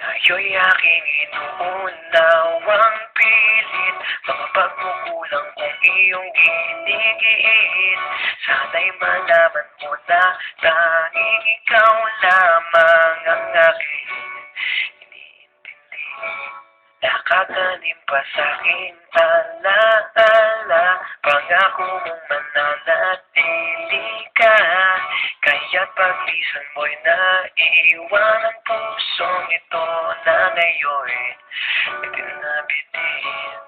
Sa'yo'y aking inuunawang pilit. Mga pagkukulang kong iyong ginigiit. Sana'y malaman mo na tanging ikaw lamang ang aking iniintindi. Nakakanim pa sa'king alaala. Pangako mong mananatili ka Kaya't paglisan mo'y naiiwan ang pusong ito na ngayon Bitin na bitin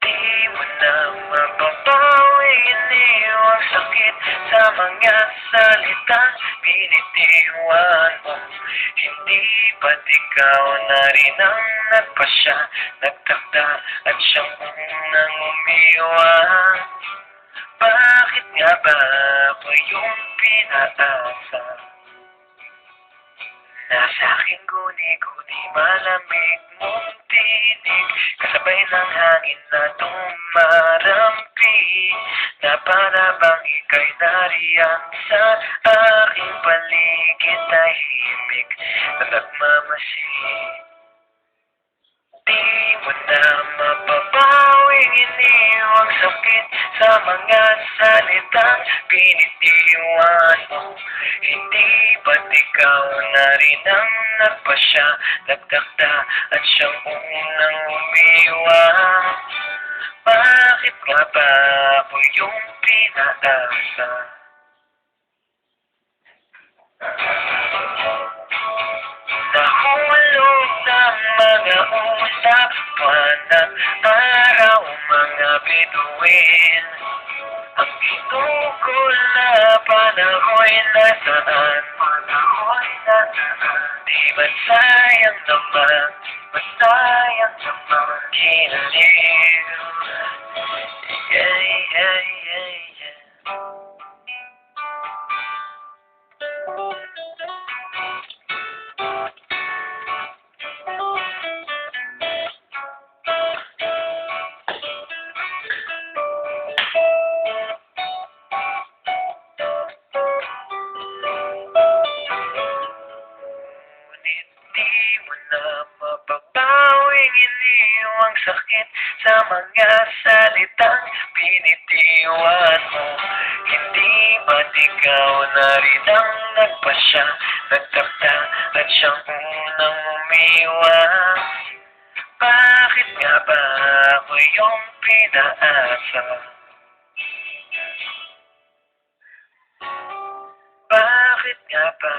Di mo na mababawi iniwang sakit sa mga salitang binitiwan mo Hindi ba't ikaw na rin ang nagpasya Nagtakda at siyang unang umiwan? Bakit nga ba ako yung pinaasa Nasa aking guni-guni malamig mong tinig Kasabay ng hangin na tumarampi Na para bang ika'y nariyan sa aking paligid Tahimik na nagmamasid mga salitang binitiwan mo Hindi ba't ikaw na rin ang nagpasya Nagtakda at siyang unang umiwan Bakit nga ba ako yung pinaasa? Usapan ng araw mga bituin Ang ginugol na panahon nasaan Panahon nasaan Di ba't sayang naman Ba't sayang naman Kinaliw sakit sa mga salitang binitiwan mo Hindi ba't ikaw na rin ang nagpasya Nagtakda at siyang unang umiwan Bakit nga ba ako yung pinaasa? Bakit nga ba